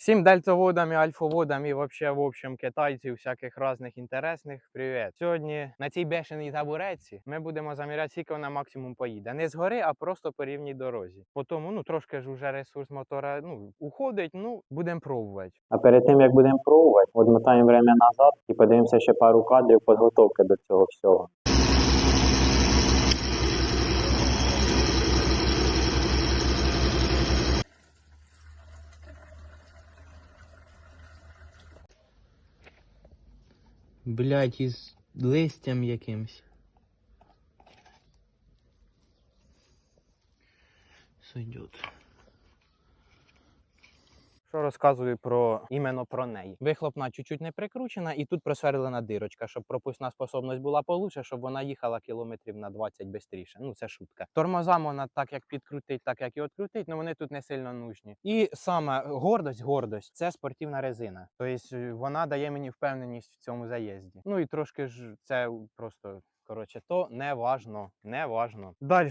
Всім дельтоводам і альфоводам і вообще, в общем, китайців, всяких різних інтересних. Привіт. Сьогодні на цій бешеній табуреці ми будемо заміряти, скільки вона максимум поїде. Не згори, а просто по рівній дорозі. По тому, ну трошки ж уже ресурс мотора ну, уходить, ну будемо пробувати. А перед тим як будемо пробувати, odмотаємо время назад і подивимося ще пару кадрів підготовки до цього всього. Блять, із листям якимсь. Сойдет. Що розказую про іменно про неї? Вихлопна чуть-чуть не прикручена, і тут просверлена дирочка, щоб пропускна способність була получше, щоб вона їхала кілометрів на 20 швидше. Ну це шутка. Тормоза вона так як підкрутить, так як і відкрутить, але вони тут не сильно нужні. І саме гордость, гордость це спортивна резина. Тобто е, вона дає мені впевненість в цьому заїзді. Ну і трошки ж це просто. Коротше, то не важно, не важно. Далі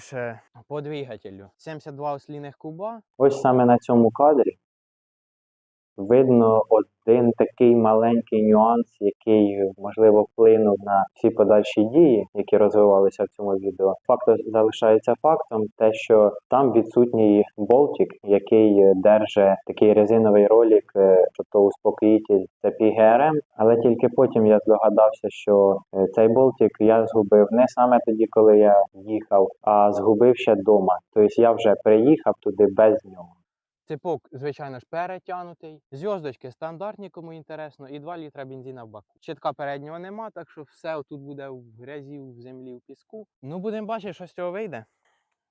по двигателю. 72 осліних куба, Ось саме на цьому кадрі видно один такий маленький нюанс, який можливо вплинув на всі подальші дії, які розвивалися в цьому відео. Факт залишається фактом, те, що там відсутній болтик, який держить такий резиновий ролик, е, тобто успокоїтель цепі ГРМ. Але тільки потім я здогадався, що е, цей болтик я згубив не саме тоді, коли я їхав, а згубив ще вдома. Тобто я вже приїхав туди без нього. Цепок, звичайно ж, перетягнутий. Зв'язочки стандартні, кому інтересно, і 2 літра бензина в баку. Щитка переднього нема, так що все тут буде в грязі, в землі, в піску. Ну, будемо бачити, що з цього вийде.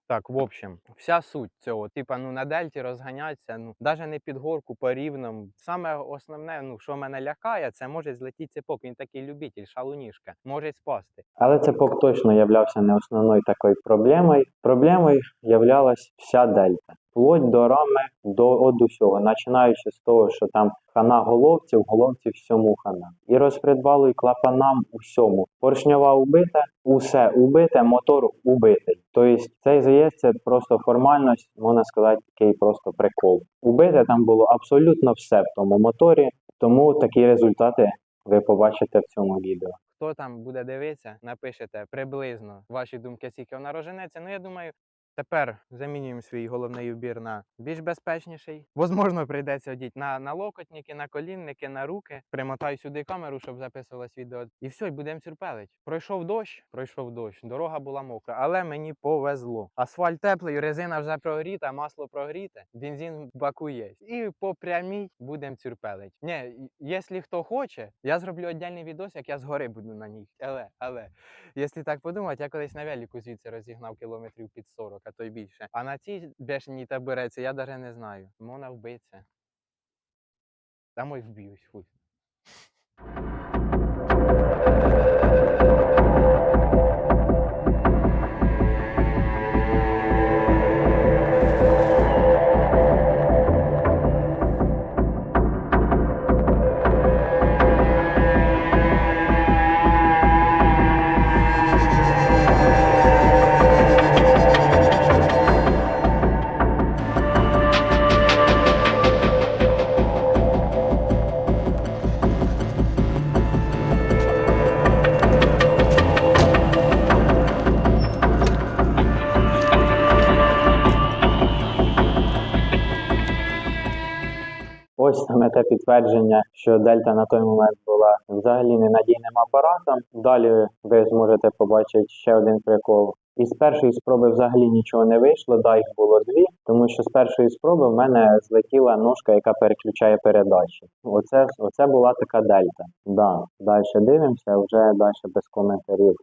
Так, в общем, вся суть цього, типа, ну на дельті розганятися, ну навіть не під горку по рівному. Саме основне, ну що мене лякає, це може злетіти цепок. Він такий любитель, шалунішка, може спасти. Але цепок точно являвся не основною такою проблемою. Проблемою являлась вся дельта. Вплоть до рами, до от усього, починаючи з того, що там хана головці, в головці всьому хана. І розпредвалу, і клапанам усьому. Поршньова убита, усе убите, мотор убитий. Тобто цей заїзд це просто формальність, можна сказати, такий просто прикол. Убите там було абсолютно все в тому моторі, тому такі результати ви побачите в цьому відео. Хто там буде дивитися, напишете приблизно ваші думки, скільки вона роженеться. Ну я думаю. Тепер замінюємо свій головний убір на більш безпечніший. Возможно, прийдеться одіти на налокотники, на колінники, на руки. Примотаю сюди камеру, щоб записувалось відео. І все, і будемо сюрпелить. Пройшов дощ, пройшов дощ. Дорога була мокра, але мені повезло. Асфальт теплий, резина вже прогріта, масло прогріте, бензин в баку є. І по прямій будемо цюрпелить. Ні, якщо хто хоче, я зроблю віддільний відос, як я згори буду на ній. Але, але, якщо так подумати, я колись на велику звідси розігнав кілометрів під 40, а то й більше. А на цій бешеній табуреці я навіть не знаю. Мона вбиться. Там й вб'юсь, хуй. Саме те підтвердження, що Дельта на той момент була взагалі ненадійним апаратом. Далі ви зможете побачити ще один прикол. Із першої спроби взагалі нічого не вийшло, да їх було дві, тому що з першої спроби в мене злетіла ножка, яка переключає передачі. Оце, оце була така дельта. Да. Далі дивимося, вже далі без коментарів.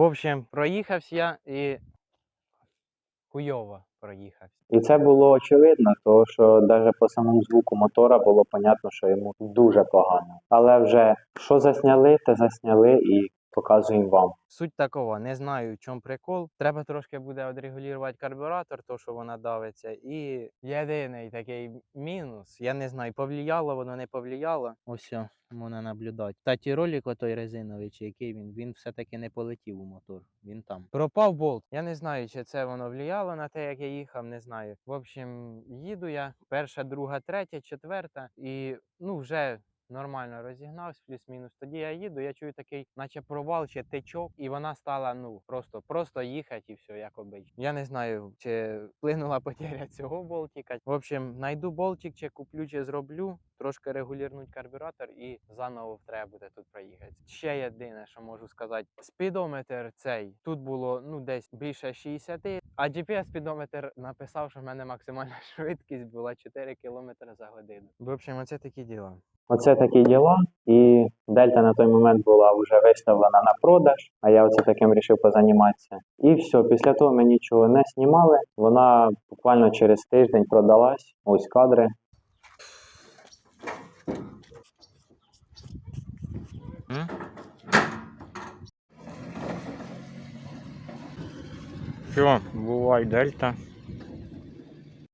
Общем, проїхався я і хуйово проїхався. І це було очевидно, тому що навіть по самому звуку мотора було понятно, що йому дуже погано. Але вже що засняли, те засняли і показуємо вам. Суть такова, не знаю, в чому прикол. Треба трошки буде відрегулювати карбюратор, то що вона давиться. І єдиний такий мінус, я не знаю, повлияло воно, не повлияло. Ось можна наблюдати. Кстати, ролик отой резиновий, чи який він, він все-таки не полетів у мотор. Він там. Пропав болт. Я не знаю, чи це воно влияло на те, як я їхав, не знаю. В общем, їду я. Перша, друга, третя, четверта, і ну вже нормально розігнався, плюс-мінус. Тоді я їду, я чую такий, наче провал чи течок, і вона стала ну просто просто їхати і все, як. Я не знаю, чи вплинула потеря цього болтика. В общем, знайду болтик, чи куплю, чи зроблю. Трошки регулірнуть карбюратор і заново треба буде тут проїхати. Ще єдине, що можу сказати, спідометр цей тут було ну десь більше 60, а GPS спідометр написав, що в мене максимальна швидкість була 4 км за годину. В общем, оце такі діла. Оце такі діла. І дельта на той момент була вже виставлена на продаж, а я оце таким вирішив позаніматися. І все, після того ми нічого не знімали. Вона буквально через тиждень продалась. Ось кадри. Що, бувай, дельта.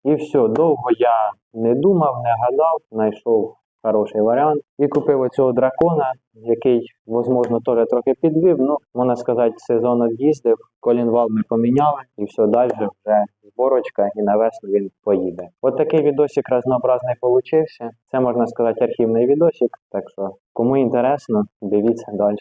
І все, довго я не думав, не гадав, знайшов хороший варіант і купив оцього дракона, який, можливо, теж трохи підвів. Ну, можна сказати, сезон об'їздив, колінвал ми поміняли, і все далі вже зборочка, і на весну він поїде. От такий відосик разнообразний получився. Це можна сказати архівний відосик. Так що, кому інтересно, дивіться далі.